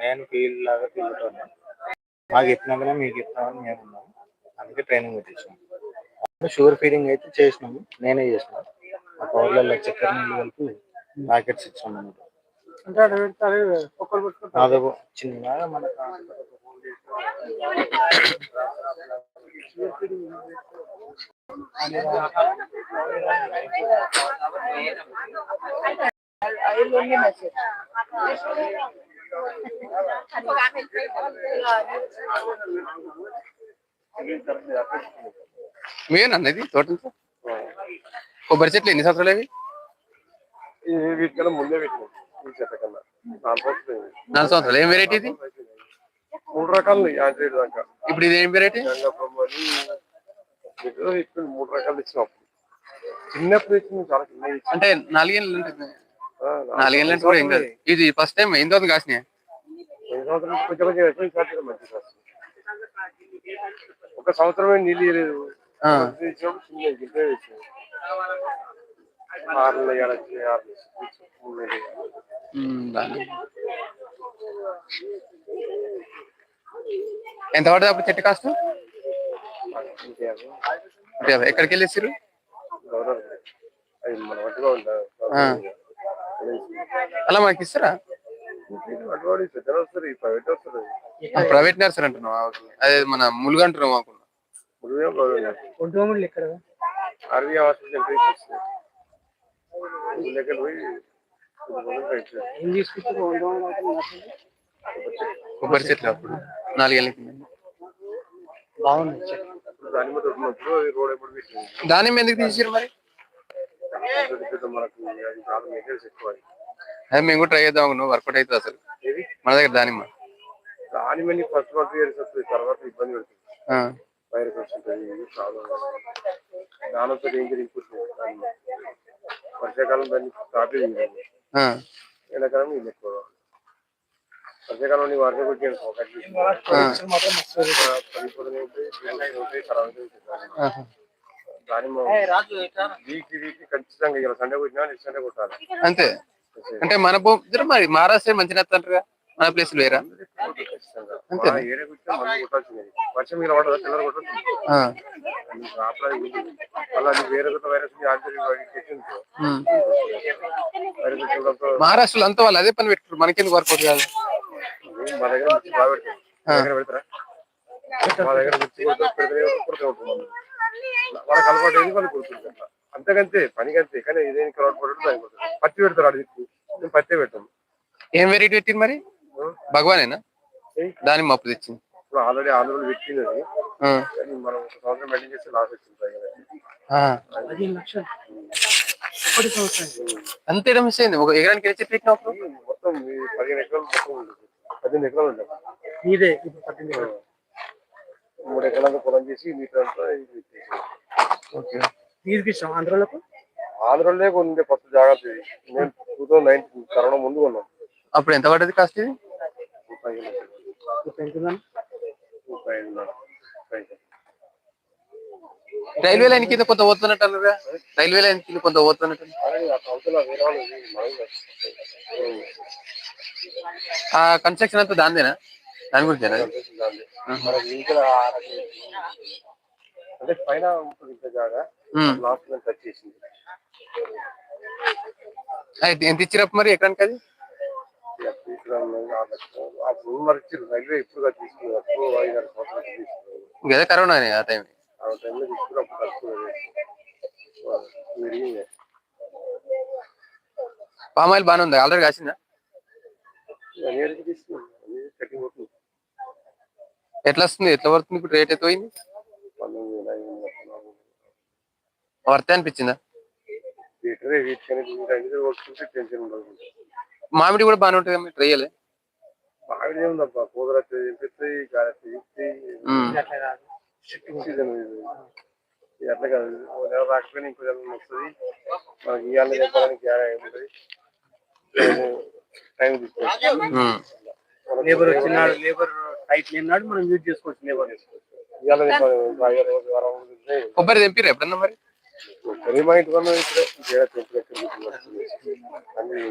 నేను ఫీల్డ్ లాగా తిరుగుతాను మాకు చెప్పినాకనే మీకు చెప్తామని మేము ఉన్నాము. అందుకే ట్రైనింగ్ పెట్టించాము షుగర్ ఫీడింగ్ అయితే చేసినాము. నేనే చేసిన. ఆ పౌర్లలో చక్కెర నీళ్ళు కలిపి ప్యాకెట్స్ ఇచ్చాము పెట్టుకుంటారు. అదొక చిన్నగా మనకు మీవేనా అన్నది తోటంతా కొబ్బరి చెట్లు ఎన్ని సంవత్సరాలు అవి? ఇది వీటికన్నా ముందే పెట్టినాం ఈ చెత్త కన్నా. నాలుగు సంవత్సరాలు ఏం వెరైటీ ఇది? మూడు రకాలు యాండ్రాయిడ్ దాకా. ఇప్పుడు ఇది ఏం వెరైటీ మూడు రకాలు ఇచ్చినాం చిన్నప్పుడు ఇచ్చిన చాలా చిన్న అంటే నాలుగేళ్ళు ఉంటుంది? నాలుగేళ్ళు అంటే కూడా ఏం కాదు. ఇది ఫస్ట్ టైం ఎన్ని రోజులు కాసినాయి? సంవత్సరం కొంచెం కొంచెం ఎక్కువ కాదు మంచిగా వస్తుంది. ఒక సంవత్సరమే నీళ్ళు ఇవ్వలేదు. ఎంత పడుతుంది అప్పుడు చెట్టు కాస్ట్? అంటే ఎక్కడికి వెళ్ళేసారు గౌరవం అది మన మట్టుగా ఆ. ఉంటుంది అలా మాకు ఇస్తారా? ప్రైవేట్ నర్సరీ అంటున్నాం. అదే మన ములుగు అంటున్నాం మాకు. మురుగే గౌరవం ఒంటి ఇక్కడ ఆర్మీ హాస్పిటల్ ఎంట్రీ చేస్తారు దగ్గర పోయి ఏం తీసుకొచ్చి ఒంటి కొబ్బరి చెట్లు అప్పుడు. నాలుగేళ్ళ కింద. బాగుంది. దాని ఎందుకు తీసారు మరి? మనకు అది మేము కూడా ట్రై చేద్దాం అనుకున్నాం. వర్కౌట్ అవుతుంది అసలు. ఏది? మన దగ్గర దానిమ్మ. ఫస్ట్ ఇయర్స్ వస్తుంది తర్వాత ఇబ్బంది పడుతుంది. ఆ, వైరస్ వస్తుంటుంది ఇది చాలా దానితో డేంజర్ ఇంప్రూవ్ వర్షాకాలం దాన్ని ఎండాకాలం ఎక్కువ. వర్షాకాలం వర్షం. దానిమ్మ రాజు వీక్లీ వీక్లీ ఖచ్చితంగా ఇలా సండే కొట్టినా నెక్స్ట్ సండే కొట్టాలి. అంతే. అంటే మన భూమి మరి మహారాష్ట్ర మంచిగా అంటారుగా మన ప్లేస్ వేరా? అంతే. వర్షం కొట్టచ్చు వచ్చడంతో మహారాష్ట్రలో అంతా వాళ్ళు అదే పని పెట్టుకుంటారు మనకెందుకు వర్కౌట్ కాదు. మా దగ్గర పెడతారు. మా దగ్గర వాళ్ళకి అలవాటు వాళ్ళు అంతకంతే పనికంతే కానీ ఇదేం అలవాటు పడడం. పత్తి పెడతారు అడిగి మేము పత్తి పెట్టాం ఏం వెరైటీ పెట్టింది మరి? భగవానేనా? దానిమ్మ అప్పు తెచ్చింది ఇప్పుడు ఆల్రెడీ ఆంధ్రలో పెట్టింది అది. కానీ మనం ఒక సంవత్సరం మెయింటైన్ చేస్తే లాస్ వచ్చింది అంతే మిస్ అయింది? ఒక ఎకరానికి ఎన్ని చెట్లు? మొత్తం పదిహేను ఎకరాలు మొత్తం ఉంటుంది పద్దెనిమిది ఎకరాలు నీదే ఇప్పుడు పద్దెనిమిది. మూడు ఎకరాలతో పొలం చేసి మీటర్ అంతా ఓకే. ఇష్టం ఆంధ్రాలకు ఆంధ్రలో కొంచెం ఫస్ట్ జాగ్రత్త ఇది. నేను టూ థౌసండ్ నైన్టీన్ కరోనా ముందు కొన్నాం అప్పుడు ఎంత పడ్డది కాస్ట్ ఇది ముప్పై ఐదు లక్షలు. ఇప్పుడు ఎంతుందని ముప్పై ఐదు లక్షలు. ముప్పై ఐదు. రైల్వే లైన్ కింద కొంత పోతున్నట్టు రైల్వే లైన్ కింద కొంత పోతున్నట్టు ఆ అవతల వేరే వాళ్ళు ఇది మనం కాదు. ఆ కన్స్ట్రక్షన్ అంతా దాందేనా దాని గురించేనా అది? దాన్ని. మనకి ఇంకా ఆ రకం అంటే పైన ఉంటుంది జాగా. లాస్ట్లో టచ్ చేసింది. అయితే ఎంత ఇచ్చినప్పుడు మరి ఎకరానికి అది? భూమి మరి ఇచ్చారు రైల్వే ఇప్పుడు తీసుకున్నారు అప్పుడు ఐదు ఆరు సంవత్సరాలు తీసుకున్నారు గదే కరోనా ఆ టైం ఆ టైంలో తీసుకున్నప్పుడు తక్కువ పెరిగింది. పామ్ ఆయిల్ బాగానే ఉంది? ఆల్రెడీ కాసిందా? ఎట్లా వస్తుంది? ఎట్లా పడుతుంది? ఇప్పుడు రేట్ ఎంత పోయింది? వర్తే అనిపించిందా? మామిడి కూడా బాగానే ఉంటుంది ట్రై చేయలే బాగా ఏముందబ్బా కూదరత్తి తెప్పిస్తాయి గారెత్తి ఇస్తాయి ఉమ్. అట్లా కాదు. సీజన్ కాదు. నెల రాకపోయినా ఇంకో నెల వస్తుంది. మనకి ఇవాళ చెప్పడానికి ఉంటుంది? టైం. లేబర్ వచ్చినాడు లేబర్ టైట్ లేనాడు మనం యూజ్ చేసుకోవచ్చు లేబర్. ఇవాళ కొబ్బరి తెంపిరా ఎప్పుడన్నా మరి? ఒక్కరి మా ఇంటి వల్ల ఇక్కడే అన్ని